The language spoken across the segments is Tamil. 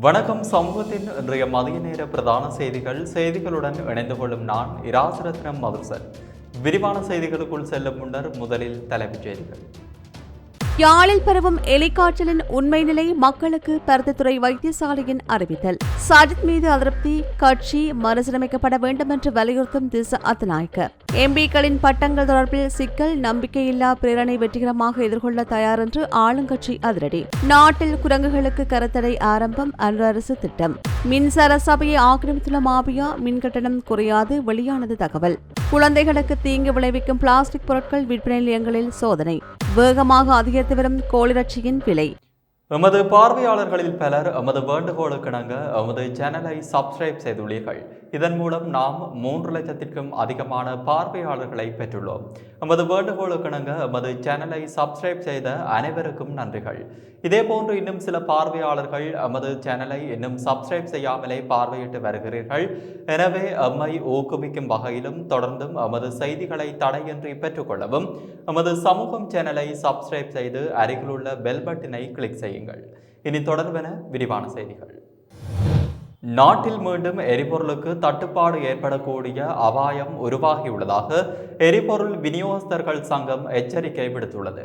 வணக்கம். சமூகத்தின் இன்றைய மதிய நேர பிரதான செய்திகள். செய்திகளுடன் இணைந்து கொள்ளும் நான் இராசரத்னம் மதுசன். விரிவான செய்திகளுக்குள் செல்லும் முன்னர் முதலில் தலைப்புச் செய்திகள். யாழில் பரவும் எலிக்காய்ச்சலின் உண்மை நிலை மக்களுக்கு பருத்தித்துறை வைத்தியசாலையின் அறிவித்தல். சஜித் மீது அதிருப்தி கட்சி மறுசீரமைக்கப்பட வேண்டும் என்று வலியுறுத்தும் திச அத்தநாயக்க எம்பிக்களின் பட்டங்கள் தொடர்பில் சிக்கல் நம்பிக்கையில்லா பிரேரணை வெற்றிகரமாக எதிர்கொள்ள தயார் என்று ஆளுங்கட்சி அதிரடி. நாட்டில் குரங்குகளுக்கு கருத்தடை ஆரம்பம் அன்று அரசு திட்டம். மின்சார சபையை ஆக்கிரமித்துள்ள மாபியா மின்கட்டணம் குறையாது வெளியானது தகவல். குழந்தைகளுக்கு தீங்கு விளைவிக்கும் பிளாஸ்டிக் பொருட்கள் விற்பனை நிலையங்களில் சோதனை. வேகமாக அதிகரித்து வரும் கோழிரட்சியின் விலை. எமது பார்வையாளர்களில் பலர் எமது வேண்டுகோளுக்கிணங்க எமது சேனலை சப்ஸ்கிரைப் செய்துள்ளீர்கள். இதன் மூலம் நாம் மூன்று லட்சத்திற்கும் அதிகமான பார்வையாளர்களை பெற்றுள்ளோம். எமது வேண்டுகோளுக்கிணங்க எமது சேனலை சப்ஸ்கிரைப் செய்த அனைவருக்கும் நன்றிகள். இதேபோன்று இன்னும் சில பார்வையாளர்கள் நமது சேனலை இன்னும் சப்ஸ்கிரைப் செய்யாமலே பார்வையிட்டு வருகிறீர்கள். எனவே எம்மை ஊக்குவிக்கும் வகையிலும் தொடர்ந்தும் நமது செய்திகளை தடையின்றி பெற்றுக்கொள்ளவும் நமது சமூகம் சேனலை சப்ஸ்கிரைப் செய்து அருகிலுள்ள பெல் பட்டினை கிளிக் செய்யுங்கள். இனி தொடர்பென விரிவான செய்திகள். நாட்டில் மீண்டும் எரிபொருளுக்கு தட்டுப்பாடு ஏற்படக்கூடிய அபாயம் உருவாகியுள்ளதாக எரிபொருள் விநியோகஸ்தர்கள் சங்கம் எச்சரிக்கை விடுத்துள்ளது.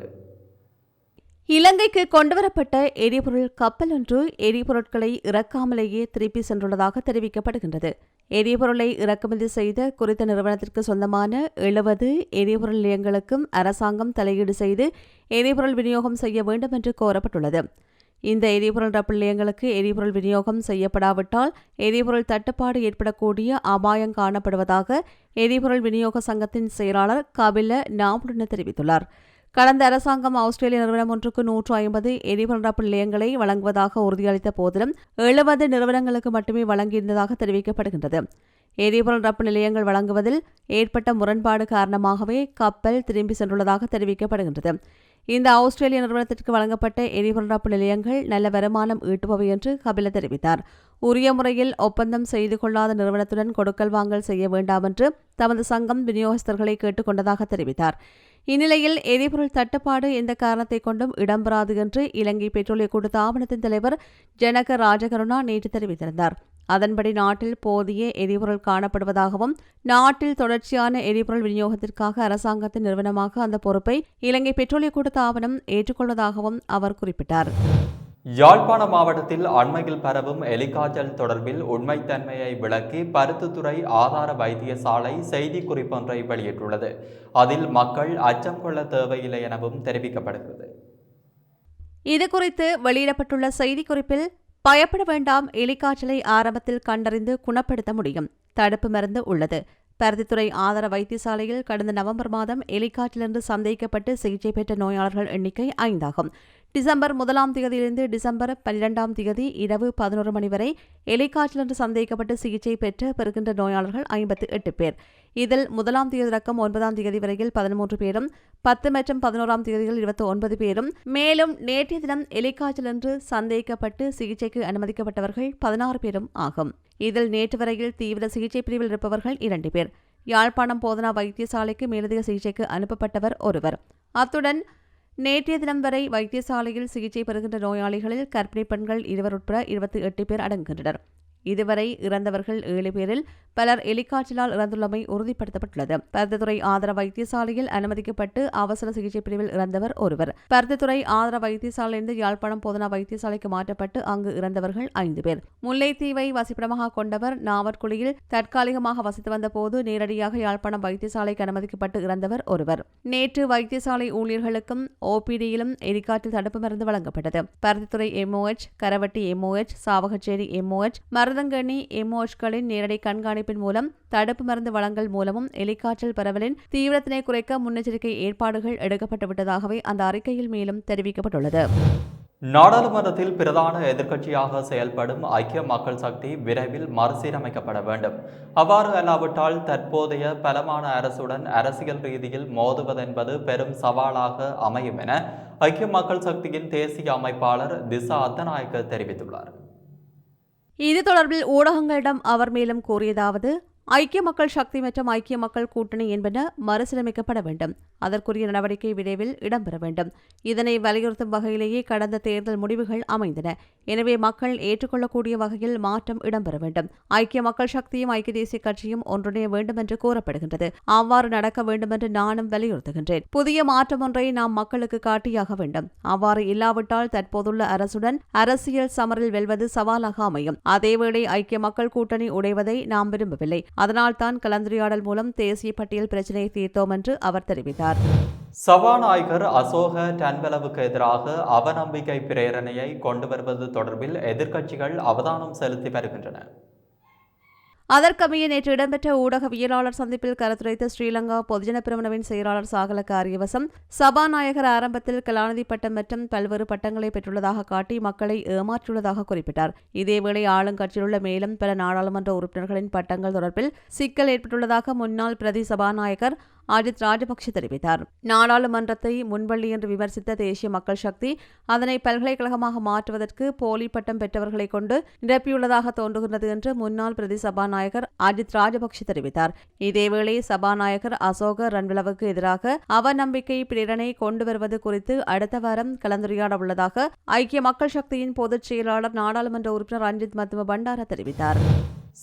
இலங்கைக்கு கொண்டுவரப்பட்ட எரிபொருள் கப்பல் ஒன்று எரிபொருட்களை இறக்காமலேயே திருப்பி சென்றுள்ளதாக தெரிவிக்கப்படுகின்றது. எரிபொருளை இறக்குமதி செய்த குறித்த நிறுவனத்திற்கு சொந்தமான எழுபது எரிபொருள் நிலையங்களுக்கும் அரசாங்கம் தலையீடு செய்து எரிபொருள் விநியோகம் செய்ய வேண்டும் என்று கோரப்பட்டுள்ளது. இந்த எரிபொருள் ரப்பு நிலையங்களுக்கு எரிபொருள் விநியோகம் செய்யப்படாவிட்டால் எரிபொருள் தட்டுப்பாடு ஏற்படக்கூடிய அபாயம் காணப்படுவதாக எரிபொருள் விநியோக சங்கத்தின் செயலாளர் கபில நாபுடன தெரிவித்துள்ளார். கடந்த அரசாங்கம் ஆஸ்திரேலிய நிறுவனம் ஒன்றுக்கு நூற்று ஐம்பது எரிபொருள் ரப்பு நிலையங்களை வழங்குவதாக உறுதியளித்த போதிலும் எழுபது நிறுவனங்களுக்கு மட்டுமே வழங்கியிருந்ததாக தெரிவிக்கப்படுகின்றது. எரிபொருள் ரப்பு நிலையங்கள் வழங்குவதில் ஏற்பட்ட முரண்பாடு காரணமாகவே கப்பல் திரும்பி சென்றுள்ளதாக தெரிவிக்கப்படுகின்றது. இந்த ஆஸ்திரேலிய நிறுவனத்திற்கு வழங்கப்பட்ட எரிபொருளாப்பு நிலையங்கள் நல்ல வருமானம் ஈட்டுபவை என்று கபில தெரிவித்தார். உரிய முறையில் ஒப்பந்தம் செய்து கொள்ளாத நிறுவனத்துடன் கொடுக்கல் வாங்கல் செய்ய வேண்டாம் என்று தமது சங்கம் விநியோகஸ்தர்களை கேட்டுக்கொண்டதாக தெரிவித்தார். இந்நிலையில் எரிபொருள் தட்டுப்பாடு எந்த காரணத்தை கொண்டும் இடம்பெறாது என்று இலங்கை பெட்ரோலிய கூட்டு ஆவணத்தின் தலைவர் ஜனக ராஜகருணா நேற்று தெரிவித்திருந்தார். அதன்படி நாட்டில் போதிய எரிபொருள் காணப்படுவதாகவும் நாட்டில் தொடர்ச்சியான எரிபொருள் விநியோகத்திற்காக அரசாங்கத்தின் நிறுவனமாக அந்த பொறுப்பை இலங்கை பெட்ரோலிய கூட்டு தாபனம் ஏற்றுக்கொள்வதாகவும் அவர் குறிப்பிட்டார். யாழ்ப்பாண மாவட்டத்தில் அண்மையில் பரவும் எலிகாய்ச்சல் தொடர்பில் உண்மைத்தன்மையை விளக்கி பருத்துத்துறை ஆதார வைத்தியசாலை செய்தி குறிப்பொன்றை வெளியிட்டுள்ளது. அதில் மக்கள் அச்சம் கொள்ள தேவையில்லை எனவும் தெரிவிக்கப்படுகிறது. இதுகுறித்து வெளியிடப்பட்டுள்ள செய்திக்குறிப்பில் பயப்பட வேண்டாம். எலிக்காய்ச்சலை ஆரம்பத்தில் கண்டறிந்து குணப்படுத்த முடியும். தடுப்பு மருந்து உள்ளது. பருத்தித்துறை ஆதார வைத்தியசாலையில் கடந்த நவம்பர் மாதம் எலிக்காய்ச்சல் என்று சந்தேகிக்கப்பட்டு சிகிச்சை பெற்ற நோயாளர்கள் எண்ணிக்கை ஐந்தாகும். டிசம்பர் முதலாம் தேதியிலிருந்து டிசம்பர் பன்னிரெண்டாம் தேதி இரவு பதினோரு மணி வரை எலிக்காய்ச்சல் என்று சந்தேகிக்கப்பட்டு சிகிச்சை பெற்று பெறுகின்ற நோயாளர்கள் ஐம்பத்து எட்டு பேர். இதில் முதலாம் தேதி ரக்கம் ஒன்பதாம் தேதி வரையில் பதிமூன்று பேரும் பத்து மற்றும் பதினோராம் தேதியில் இருபத்தி ஒன்பது பேரும். மேலும் நேற்றைய தினம் எலிக்காய்ச்சல் என்று சந்தேகிக்கப்பட்டு சிகிச்சைக்கு அனுமதிக்கப்பட்டவர்கள் பதினாறு பேரும் ஆகும். இதில் நேற்று வரையில் தீவிர சிகிச்சை பிரிவில் இருப்பவர்கள் இரண்டு பேர். யாழ்ப்பாணம் போதனா வைத்தியசாலைக்கு மேலதிக சிகிச்சைக்கு அனுப்பப்பட்டவர் ஒருவர். அத்துடன் நேற்றைய தினம் வரை வைத்தியசாலையில் சிகிச்சை பெறுகின்ற நோயாளிகளில் கர்ப்பிணி பெண்கள் இருவர் உட்பட இருபத்தி எட்டு பேர் அடங்குகின்றனர். இதுவரை இறந்தவர்கள் ஏழு பேரில் பலர் எலிக்காய்ச்சலால் இறந்துள்ளமை உறுதிப்படுத்தப்பட்டுள்ளது. பருத்தித்துறை ஆதர வைத்தியசாலையில் அனுமதிக்கப்பட்டு அவசர சிகிச்சை பிரிவில் இறந்தவர் ஒருவர். பருத்தித்துறை ஆதர வைத்தியசாலையிலிருந்து யாழ்ப்பாணம் போதனா வைத்தியசாலைக்கு மாற்றப்பட்டு அங்கு இறந்தவர்கள் ஐந்து பேர். முல்லைத்தீவை வசிப்பிடமாக கொண்டவர் நாவற்குழியில் தற்காலிகமாக வசித்து வந்தபோது நேரடியாக யாழ்ப்பாணம் வைத்தியசாலைக்கு அனுமதிக்கப்பட்டு இறந்தவர் ஒருவர். நேற்று வைத்தியசாலை ஊழியர்களுக்கும் ஓபிடியிலும் எலிக்காய்ச்சல் தடுப்பு மருந்து வழங்கப்பட்டது. Paruthithurai MOH Karavetti MOH Chavakachcheri MOH Maruthankeni எம்ஓஎச்களின் நேரடி கண்காணிப்பின் மூலம் தடுப்பு மருந்து வழங்கல் மூலமும் எலிக்காய்ச்சல் பரவலின் தீவிரத்தினை குறைக்க முன்னெச்சரிக்கை ஏற்பாடுகள் எடுக்கப்பட்டுவிட்டதாகவே அந்த அறிக்கையில் மேலும் தெரிவிக்கப்பட்டுள்ளது. நாடாளுமன்றத்தில் பிரதான எதிர்க்கட்சியாக செயல்படும் ஐக்கிய மக்கள் சக்தி விரைவில் மறுசீரமைக்கப்பட வேண்டும். அவ்வாறு அல்லாவிட்டால் தற்போதைய பலமான அரசுடன் அரசியல் ரீதியில் மோதுவதென்பது பெரும் சவாலாக அமையும் என ஐக்கிய மக்கள் சக்தியின் தேசிய அமைப்பாளர் திசா அத்தநாயக்க தெரிவித்துள்ளார். இது தொடர்பில் ஊடகங்களிடம் அவர் மேலும் கூறியதாவது ஐக்கிய மக்கள் சக்தி மற்றும் ஐக்கிய மக்கள் கூட்டணி என்பன மறுசீரமைக்கப்பட வேண்டும். அதற்குரிய நடவடிக்கை விரைவில் இடம்பெற வேண்டும். இதனை வலியுறுத்தும் வகையிலேயே கடந்த தேர்தல் முடிவுகள் அமைந்தன. எனவே மக்கள் ஏற்றுக்கொள்ளக்கூடிய வகையில் மாற்றம் இடம்பெற வேண்டும். ஐக்கிய மக்கள் சக்தியும் ஐக்கிய தேசிய கட்சியும் ஒன்றிணைய வேண்டும் என்று கூறப்படுகின்றது. அவ்வாறு நடக்க வேண்டும் என்று நானும் வலியுறுத்துகின்றேன். புதிய மாற்றம் ஒன்றை நாம் மக்களுக்கு காட்டியாக வேண்டும். அவ்வாறு இல்லாவிட்டால் தற்போதுள்ள அரசுடன் அரசியல் சமரில் வெல்வது சவாலாக அமையும். அதேவேளை ஐக்கிய மக்கள் கூட்டணி உடைவதை நாம் விரும்பவில்லை. அதனால்தான் கலந்துரையாடல் மூலம் தேசிய பட்டியல் பிரச்சினையை தீர்த்தோம் என்று அவர் தெரிவித்தார். சபாநாயகர் அசோக டன்பலவுக்கு எதிராக அவநம்பிக்கை பிரேரணையை கொண்டு வருவது தொடர்பில் எதிர்க்கட்சிகள் அவதானம் செலுத்தி வருகின்றன. அதற்கமைய நேற்று இடம்பெற்ற ஊடகவியலாளர் சந்திப்பில் கருத்துரைத்த ஸ்ரீலங்கா பொதுஜன பிரிவினவின் செயலாளர் சாகல காரியவசம் சபாநாயகர் ஆரம்பத்தில் கலாநிதி பட்டம் மற்றும் பல்வேறு பட்டங்களை பெற்றுள்ளதாக காட்டி மக்களை ஏமாற்றியுள்ளதாக குறிப்பிட்டார். இதேவேளை ஆளுங்கட்சியிலுள்ள மேலும் பல நாடாளுமன்ற உறுப்பினர்களின் பட்டங்கள் தொடர்பில் சிக்கல் ஏற்பட்டுள்ளதாக முன்னாள் பிரதி சபாநாயகர் அஜித் ராஜபக்ஷ தெரிவித்தார். நாடாளுமன்றத்தை முன்வள்ளி என்று விமர்சித்த தேசிய மக்கள் சக்தி அதனை பல்கலைக்கழகமாக மாற்றுவதற்கு போலி பட்டம் பெற்றவர்களை கொண்டு நிரப்பியுள்ளதாக தோன்றுகின்றது என்று முன்னாள் பிரதி சபாநாயகர் அஜித் ராஜபக்ஷ தெரிவித்தார். இதேவேளை சபாநாயகர் அசோக ரன்விளவுக்கு எதிராக அவநம்பிக்கை பிரேரணை கொண்டு வருவது குறித்து அடுத்த வாரம் கலந்துரையாட உள்ளதாக ஐக்கிய மக்கள் சக்தியின் பொதுச் செயலாளர் நாடாளுமன்ற உறுப்பினர் ரஞ்சித் மத்துவ பண்டார தெரிவித்தார்.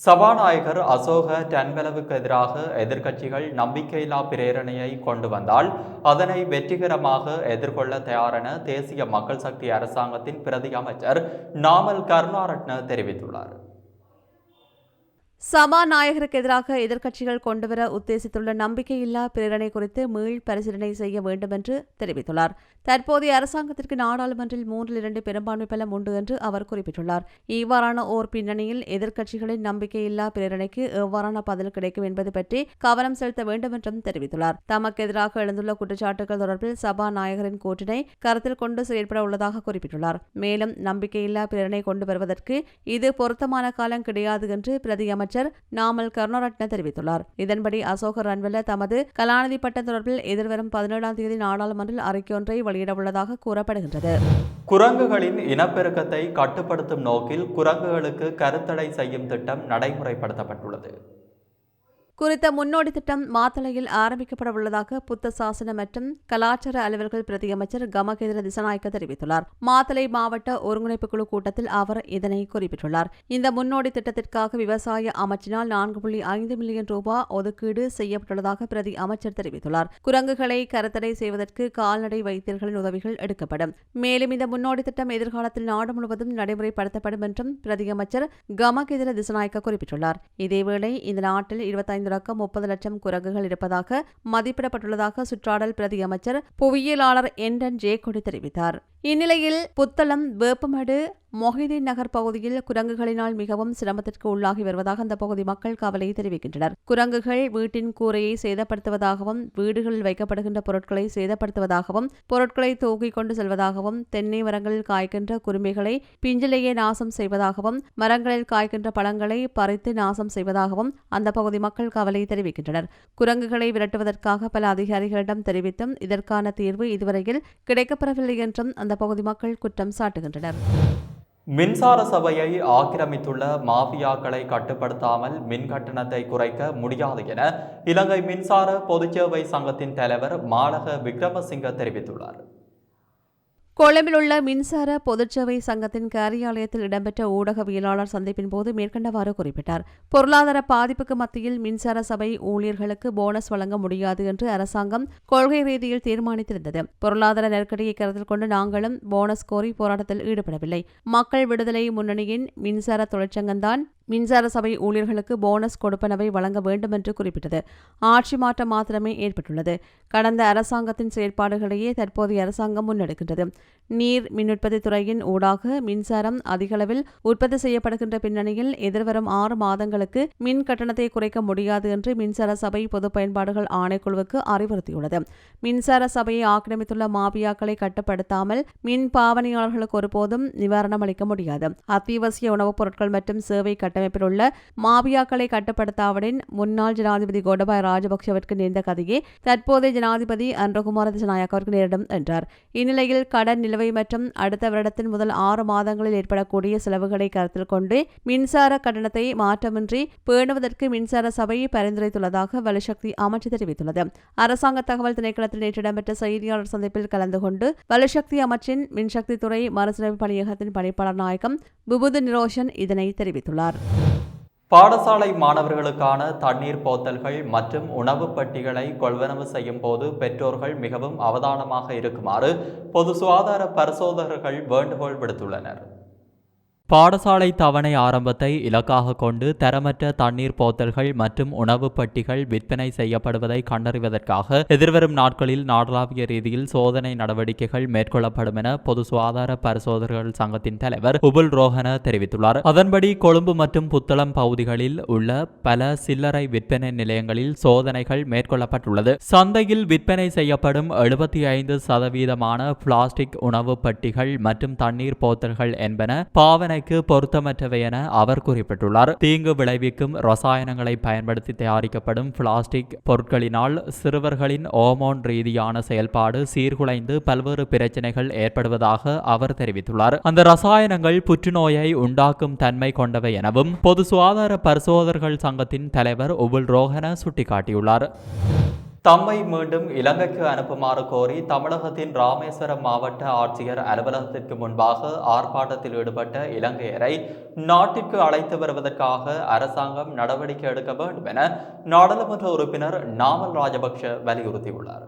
சபாநாயகர் அசோக டன்வெலவுக்கு எதிராக எதிர்க்கட்சிகள் நம்பிக்கையில்லா பிரேரணையை கொண்டு வந்தால் அதனை வெற்றிகரமாக எதிர்கொள்ள தயாரென தேசிய மக்கள் சக்தி அரசாங்கத்தின் பிரதி அமைச்சர் நாமல் கருணாரட்ன தெரிவித்துள்ளார். சபாநாயகருக்கு எதிராக எதிர்க்கட்சிகள் கொண்டுவர உத்தேசித்துள்ள நம்பிக்கையில்லா பிரேரணை குறித்து மீள் பரிசீலனை செய்ய வேண்டும் என்று தெரிவித்துள்ளார். தற்போதைய அரசாங்கத்திற்கு நாடாளுமன்றில் மூன்றில் இரண்டு பெரும்பான்மை பலம் உண்டு என்று அவர் குறிப்பிட்டுள்ளார். இவ்வாறான ஓர் பின்னணியில் எதிர்க்கட்சிகளின் நம்பிக்கையில்லா பிரேரணைக்கு எவ்வாறான பதில் கிடைக்கும் என்பது பற்றி கவனம் செலுத்த வேண்டும் என்றும் தெரிவித்துள்ளார். தமக்கு எதிராக எழுந்துள்ள குற்றச்சாட்டுகள் தொடர்பில் சபாநாயகரின் கூற்றினை கருத்தில் கொண்டு செயல்பட உள்ளதாக குறிப்பிட்டுள்ளார். மேலும் நம்பிக்கையில்லா பிரேரணை கொண்டு வருவதற்கு இது பொருத்தமான காலம் கிடையாது என்று பிரதி அமைச்சர் நாமல் கருணரட்ன தெரிவித்துள்ளார். இதன்படி அசோக ரன்வெல்ல தமது கலாநிதி பட்டம் தொடர்பில் எதிர்வரும் பதினேழாம் தேதி நாடாளுமன்றில் அறிக்கையொன்றை வெளியிடவுள்ளதாக கூறப்படுகின்றது. குரங்குகளின் இனப்பெருக்கத்தை கட்டுப்படுத்தும் நோக்கில் குரங்குகளுக்கு கருத்தடை செய்யும் திட்டம் நடைமுறைப்படுத்தப்பட்டுள்ளது. குறித்த முன்னோடி திட்டம் மாத்தளையில் ஆரம்பிக்கப்பட உள்ளதாக புத்த சாசன மற்றும் கலாச்சார அலுவல்கள் பிரதியமைச்சர் கமகேந்திர திசநாயக்க தெரிவித்துள்ளார். மாத்தளை மாவட்ட ஒருங்கிணைப்பு குழு கூட்டத்தில் அவர் இதனை குறிப்பிட்டுள்ளார். இந்த முன்னோடி திட்டத்திற்காக விவசாய அமைச்சினால் நான்கு புள்ளி ஐந்து மில்லியன் ரூபாய் ஒதுக்கீடு செய்யப்பட்டுள்ளதாக பிரதி அமைச்சர் தெரிவித்துள்ளார். குரங்குகளை கருத்தடை செய்வதற்கு கால்நடை வைத்தியர்களின் உதவிகள் எடுக்கப்படும். மேலும் இந்த முன்னோடி திட்டம் எதிர்காலத்தில் நாடு முழுவதும் நடைமுறைப்படுத்தப்படும் என்றும் பிரதியமைச்சர் கமகேந்திர திசநாயக்க குறிப்பிட்டுள்ளார். இதேவேளை இந்த நாட்டில் இருபத்தைந்து தொடக்கம் முப்பது லட்சம் குரங்குகள் இருப்பதாக மதிப்பிடப்பட்டுள்ளதாக சுற்றாடல் பிரதி அமைச்சர் புவியியலாளர் என்டன் ஜேகொடி தெரிவித்தார். இந்நிலையில் புத்தளம் வேப்பமடு மொஹிதீன் நகர் பகுதியில் குரங்குகளினால் மிகவும் சிரமத்திற்கு உள்ளாகி வருவதாக அந்த பகுதி மக்கள் கவலை தெரிவிக்கின்றனர். குரங்குகள் வீட்டின் கூரையை சேதப்படுத்துவதாகவும் வீடுகளில் வைக்கப்படுகின்ற பொருட்களை சேதப்படுத்துவதாகவும் பொருட்களை தூக்கிக் கொண்டு செல்வதாகவும் தென்னை மரங்களில் காய்க்கின்ற குருமைகளை பிஞ்சிலேயே நாசம் செய்வதாகவும் மரங்களில் காய்க்கின்ற பழங்களை பறித்து நாசம் செய்வதாகவும் அந்த பகுதி மக்கள் கவலை தெரிவிக்கின்றனர். குரங்குகளை விரட்டுவதற்காக பல அதிகாரிகளிடம் தெரிவித்தும் இதற்கான தீர்வு இதுவரையில் கிடைக்கப்பெறவில்லை என்றும் அந்த பகுதி மக்கள் குற்றம் சாட்டுகின்றனர். மின்சார சபையை ஆக்கிரமித்துள்ள மாஃபியாக்களை கட்டுப்படுத்தாமல் மின் கட்டணத்தை குறைக்க முடியாது என இலங்கை மின்சார பொதுச்சேவை சங்கத்தின் தலைவர் மாலக விக்ரமசிங்க தெரிவித்துள்ளார். கொழும்பிலுள்ள மின்சார பொதுச்சேவை சங்கத்தின் காரியாலயத்தில் இடம்பெற்ற ஊடகவியலாளர் சந்திப்பின் போது மேற்கண்டவாறு குறிப்பிட்டார். பொருளாதார பாதிப்புக்கு மத்தியில் மின்சார சபை ஊழியர்களுக்கு போனஸ் வழங்க முடியாது என்று அரசாங்கம் கொள்கை ரீதியில் தீர்மானித்திருந்தது. பொருளாதார நெருக்கடியை கருத்தில் கொண்டு நாங்களும் போனஸ் கோரி போராட்டத்தில் ஈடுபடவில்லை. மக்கள் விடுதலை முன்னணியின் மின்சார தொழிற்சங்கம்தான் மின்சார சபை ஊழியர்களுக்கு போனஸ் கொடுப்பனவை வழங்க வேண்டும் என்று குறிப்பிட்டது. ஆட்சி மாற்றம் மாத்திரமே ஏற்பட்டுள்ளது. கடந்த அரசாங்கத்தின் செயற்பாடுகளையே தற்போதைய அரசாங்கம் முன்னெடுக்கின்றது. நீர் மின் உற்பத்தி துறையின் ஊடாக மின்சாரம் அதிகளவில் உற்பத்தி செய்யப்படுகின்ற பின்னணியில் எதிர்வரும் ஆறு மாதங்களுக்கு மின் கட்டணத்தை குறைக்க முடியாது என்று மின்சார சபை பொது பயன்பாடுகள் ஆணைக்குழுவுக்கு அறிவுறுத்தியுள்ளது. மின்சார சபையை ஆக்கிரமித்துள்ள மாபியாக்களை கட்டுப்படுத்தாமல் மின் பாவனையாளர்களுக்கு ஒருபோதும் நிவாரணம் அளிக்க முடியாது. அத்தியாவசிய உணவுப் பொருட்கள் மற்றும் சேவை கட்ட கட்டமைப்பில் உள்ள மாபியாக்களை கட்டுப்படுத்தாவிடின் முன்னாள் ஜனாதிபதி கோடபாய ராஜபக்சவிற்கு நேர்ந்த கதையே தற்போதைய ஜனாதிபதி அன்றகுமார திசநாயக்கவிற்கு நேரிடும் என்றார். இந்நிலையில் கடன் நிலுவை மற்றும் அடுத்த வருடத்தின் முதல் ஆறு மாதங்களில் ஏற்படக்கூடிய செலவுகளை கருத்தில் கொண்டு மின்சார கட்டணத்தை மாற்றமின்றி பேணுவதற்கு மின்சார சபை பரிந்துரைத்துள்ளதாக வலுசக்தி அமைச்சு தெரிவித்துள்ளது. அரசாங்க தகவல் திணைக்களத்தில் நேற்று இடம்பெற்ற செய்தியாளர் சந்திப்பில் கலந்து கொண்டு வலுசக்தி அமைச்சின் மின்சக்தி துறை மறுசீரமைப்பு பணியகத்தின் பணிப்பாளர் நாயகம் புபுது நிரோஷன் இதனை தெரிவித்துள்ளார். பாடசாலை மாணவர்களுக்கான தண்ணீர் போத்தல்கள் மற்றும் உணவுப் பட்டிகளை கொள்வனவு செய்யும் போது பெற்றோர்கள் மிகவும் அவதானமாக இருக்குமாறு பொது சுகாதார பரிசோதகர்கள் வேண்டுகோள் விடுத்துள்ளனர். பாடசாலை தவணை ஆரம்பத்தை இலக்காக கொண்டு தரமற்ற தண்ணீர் போத்தல்கள் மற்றும் உணவுப் பட்டிகள் விற்பனை செய்யப்படுவதை கண்டறிவதற்காக எதிர்வரும் நாட்களில் நாடளாவிய ரீதியில் சோதனை நடவடிக்கைகள் மேற்கொள்ளப்படும் என பொது சுகாதார பரிசோதகர்கள் சங்கத்தின் தலைவர் உபுல் ரோஹன தெரிவித்துள்ளார். அதன்படி கொழும்பு மற்றும் புத்தளம் பகுதிகளில் உள்ள பல சில்லறை விற்பனை நிலையங்களில் சோதனைகள் மேற்கொள்ளப்பட்டுள்ளது. சந்தையில் விற்பனை செய்யப்படும் எழுபத்தி ஐந்து சதவீதமான பிளாஸ்டிக் உணவுப் பட்டிகள் மற்றும் தண்ணீர் போத்தல்கள் என்பன பாவனை விற்பனைக்கு பொருத்தமற்றவை என அவர் குறிப்பிட்டுள்ளார். தீங்கு விளைவிக்கும் ரசாயனங்களை பயன்படுத்தி தயாரிக்கப்படும் பிளாஸ்டிக் பொருட்களினால் சிறுவர்களின் ஓமோன் ரீதியான செயல்பாடு சீர்குலைந்து பல்வேறு பிரச்சனைகள் ஏற்படுவதாக அவர் தெரிவித்துள்ளார். அந்த ரசாயனங்கள் புற்றுநோயை உண்டாக்கும் தன்மை கொண்டவை எனவும் பொது சுகாதார பரிசோதகர்கள் சங்கத்தின் தலைவர் உபுல் ரோஹன சுட்டிக்காட்டியுள்ளார். தம்மை மீண்டும் இலங்கைக்கு அனுப்புமாறு கோரி தமிழகத்தின் ராமேஸ்வரம் மாவட்ட ஆட்சியர் அலுவலகத்திற்கு முன்பாக ஆர்ப்பாட்டத்தில் ஈடுபட்ட இலங்கையரை நாட்டிற்கு அழைத்து வருவதற்காக அரசாங்கம் நடவடிக்கை எடுக்க வேண்டும் என நாடாளுமன்ற உறுப்பினர் நாமல் ராஜபக்ஷ வலியுறுத்தியுள்ளார்.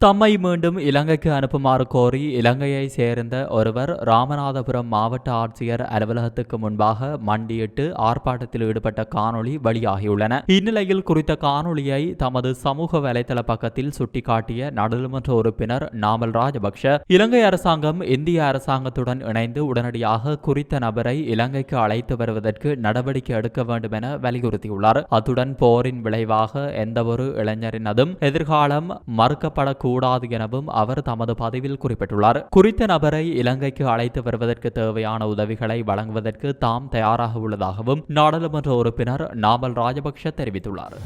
தம்மை மீண்டும் இலங்கைக்கு அனுப்புமாறு கோரி இலங்கையை சேர்ந்த ஒருவர் ராமநாதபுரம் மாவட்ட ஆட்சியர் அலுவலகத்துக்கு முன்பாக மண்டியிட்டு ஆர்ப்பாட்டத்தில் ஈடுபட்ட காணொளி வெளியாகியுள்ளன. இந்நிலையில் குறித்த காணொளியை தமது சமூக வலைதள பக்கத்தில் சுட்டிக்காட்டிய நாடாளுமன்ற உறுப்பினர் நாமல் ராஜபக்ஷ இலங்கை அரசாங்கம் இந்திய அரசாங்கத்துடன் இணைந்து உடனடியாக குறித்த நபரை இலங்கைக்கு அழைத்து வருவதற்கு நடவடிக்கை எடுக்க வேண்டும் என வலியுறுத்தியுள்ளார். அத்துடன் போரின் விளைவாக எந்தவொரு இளைஞரினதும் எதிர்காலம் மறுக்கப்படக்கூடாது கூடாது எனவும் அவர் தமது பதிவில் குறிப்பிட்டுள்ளார். குறித்த நபரை இலங்கைக்கு அழைத்து வருவதற்கு தேவையான உதவிகளை வழங்குவதற்கு தாம் தயாராக உள்ளதாகவும் நாடாளுமன்ற உறுப்பினர் நாமல் ராஜபக்ஷ தெரிவித்துள்ளார்.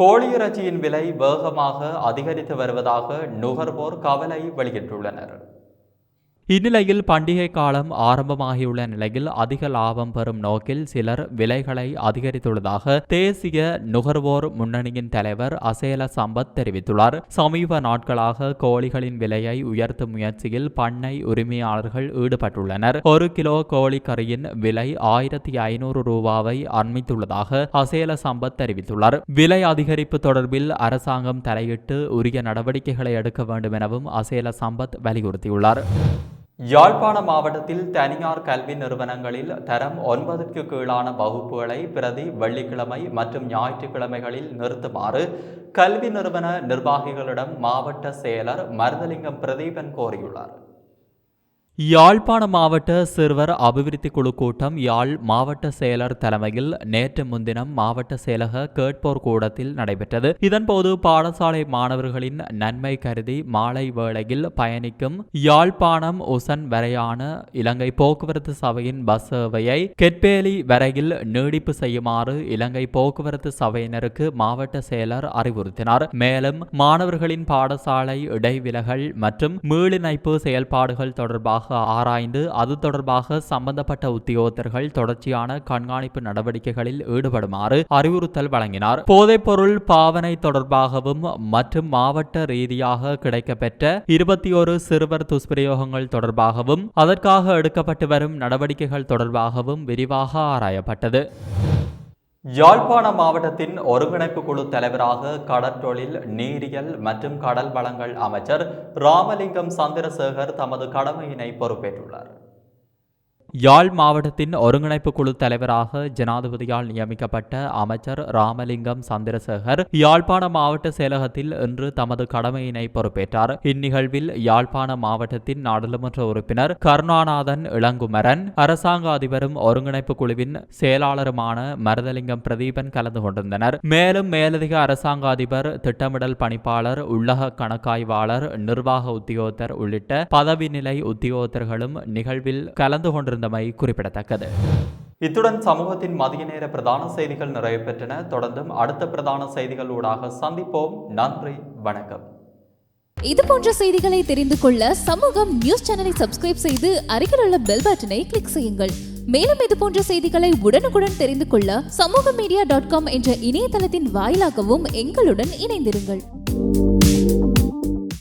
கோழி இறைச்சியின் விலை வேகமாக அதிகரித்து வருவதாக நுகர்வோர் கவலை வெளியிட்டுள்ளனர். இந்நிலையில் பண்டிகை காலம் ஆரம்பமாகியுள்ள நிலையில் அதிக லாபம் பெறும் நோக்கில் சிலர் விலைகளை அதிகரித்துள்ளதாக தேசிய நுகர்வோர் முன்னணியின் தலைவர் அசேல சம்பத் தெரிவித்துள்ளார். சமீப நாட்களாக கோழிகளின் விலையை உயர்த்தும் முயற்சியில் பண்ணை உரிமையாளர்கள் ஈடுபட்டுள்ளனர். ஒரு கிலோ கோழி கறியின் விலை ஆயிரத்தி ஐநூறு ரூபாவை அண்மித்துள்ளதாக அசேல சம்பத் தெரிவித்துள்ளார். விலை அதிகரிப்பு தொடர்பில் அரசாங்கம் தலையிட்டு உரிய நடவடிக்கைகளை எடுக்க வேண்டும் எனவும் அசேல சம்பத் வலியுறுத்தியுள்ளார். யாழ்ப்பாண மாவட்டத்தில் தனியார் கல்வி நிறுவனங்களில் தரம் ஒன்பதுக்கு கீழான வகுப்புகளை பிரதி வெள்ளிக்கிழமை மற்றும் ஞாயிற்றுக்கிழமைகளில் நிறுத்துமாறு கல்வி நிறுவன நிர்வாகிகளிடம் மாவட்ட செயலர் மருதலிங்கம் பிரதீபன் கோரியுள்ளார். யாழ்ப்பாண மாவட்ட சிறுவர் அபிவிருத்தி குழு கூட்டம் யாழ் மாவட்ட செயலர் தலைமையில் நேற்று முன்தினம் மாவட்ட செயலக கேட்போர் கூடத்தில் நடைபெற்றது. இதன்போது பாடசாலை மாணவர்களின் நன்மை கருதி மாலை வேளையில் பயணிக்கும் யாழ்ப்பாணம் உசன் வரையான இலங்கை போக்குவரத்து சபையின் பஸ் சேவையை கெட்பேலி வரையில் நீடிப்பு செய்யுமாறு இலங்கை போக்குவரத்து சபையினருக்கு மாவட்ட செயலர் அறிவுறுத்தினார். மேலும் மாணவர்களின் பாடசாலை இடைவிலகல் மற்றும் மீளிணைப்பு செயல்பாடுகள் தொடர்பாக ஆராய்ந்து அது தொடர்பாக சம்பந்தப்பட்ட உத்தியோகத்தர்கள் தொடர்ச்சியான கண்காணிப்பு நடவடிக்கைகளில் ஈடுபடுமாறு அறிவுறுத்தல் வழங்கினார். போதைப்பொருள் பாவனை தொடர்பாகவும் மற்றும் மாவட்ட ரீதியாக கிடைக்கப்பெற்ற இருபத்தி ஒரு சிறுவர் துஷ்பிரயோகங்கள் தொடர்பாகவும் அதற்காக எடுக்கப்பட்டு வரும் நடவடிக்கைகள் தொடர்பாகவும் விரிவாக ஆராயப்பட்டது. யாழ்ப்பாண மாவட்டத்தின் ஒருங்கிணைப்பு குழு தலைவராக கடற்றொழில் நீரியல் மற்றும் கடல் வளங்கள் அமைச்சர் ராமலிங்கம் சந்திரசேகர் தமது கடமையினை பொறுப்பேற்றுள்ளார். யாழ் மாவட்டத்தின் ஒருங்கிணைப்பு குழு தலைவராக ஜனாதிபதியால் நியமிக்கப்பட்ட அமைச்சர் ராமலிங்கம் சந்திரசேகர் யாழ்ப்பாண மாவட்ட செயலகத்தில் இன்று தமது கடமையினை பொறுப்பேற்றார். இந்நிகழ்வில் யாழ்ப்பாண மாவட்டத்தின் நாடாளுமன்ற உறுப்பினர் கருணாநாதன் இளங்குமரன் அரசாங்க அதிபரும் ஒருங்கிணைப்பு குழுவின் செயலாளருமான மருதலிங்கம் பிரதீபன் கலந்து கொண்டிருந்தனர். மேலும் மேலதிக அரசாங்க அதிபர் திட்டமிடல் பணிப்பாளர் உள்ளக கணக்காய்வாளர் நிர்வாக உத்தியோகத்தர் உள்ளிட்ட பதவி நிலை உத்தியோகத்தர்களும் நிகழ்வில் கலந்து கொண்டிருந்தமை குறிப்பிடத்தக்கது. இத்துடன் சமூகத்தின் மதிய நேர பிரதான செய்திகள் நிறைவு பெற்றன. தொடர்ந்தும் அடுத்த பிரதான செய்திகள் ஊடாக சந்திப்போம். நன்றி வணக்கம். இது போன்ற செய்திகளை தெரிந்து கொள்ள சமூகம் நியூஸ் சேனலை சப்ஸ்கிரைப் செய்து அருகில் உள்ள பெல் பட்டனை கிளிக் செய்யுங்கள். மேலும் இது போன்ற செய்திகளை உடனுக்குடன் தெரிந்து கொள்ள சமூக மீடியா டாட் காம் என்ற இணையதளத்தின் வாயிலாகவும் எங்களுடன் இணைந்திருங்கள்.